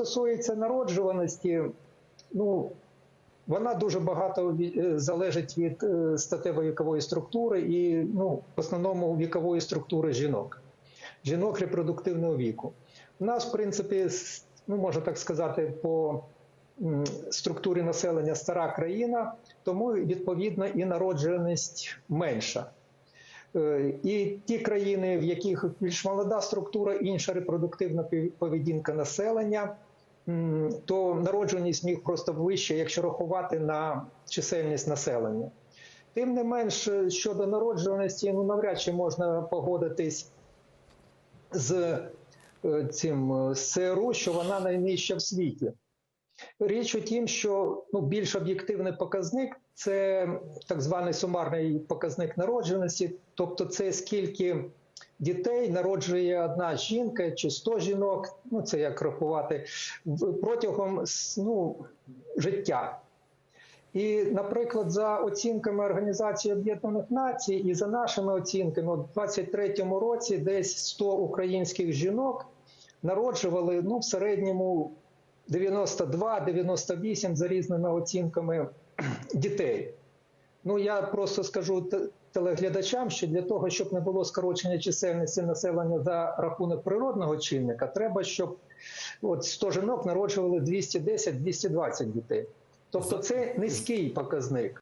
стосується народжуваності, ну вона дуже багато е, залежить від е, статевої вікової структури і ну, в основному вікової структури жінок, жінок репродуктивного віку. У нас, в принципі, ну можна так сказати, по структурі населення стара країна, тому відповідно і народжуваність менша. Е, І ті країни, в яких більш молода структура, інша репродуктивна поведінка населення, то народжуваність них просто вища, якщо рахувати на чисельність населення. Тим не менш, е, щодо народжуваності, ну навряд чи можна погодитись з е, цим е, з що вона найнижча в світі. Річ у тім, що ну, більш об'єктивний показник це так званий сумарний показник народженості, тобто це скільки дітей народжує одна жінка чи 100 жінок, ну це як рахувати, протягом ну, життя. І, наприклад, за оцінками Організації Об'єднаних Націй і за нашими оцінками, у 23-му році десь 100 українських жінок народжували ну, в середньому 92-98 за різними оцінками дітей. Ну я просто скажу телеглядачам, що для того, щоб не було скорочення чисельності населення за рахунок природного чинника, треба, щоб от 100 жінок народжували 210-220 дітей. Тобто це низький показник.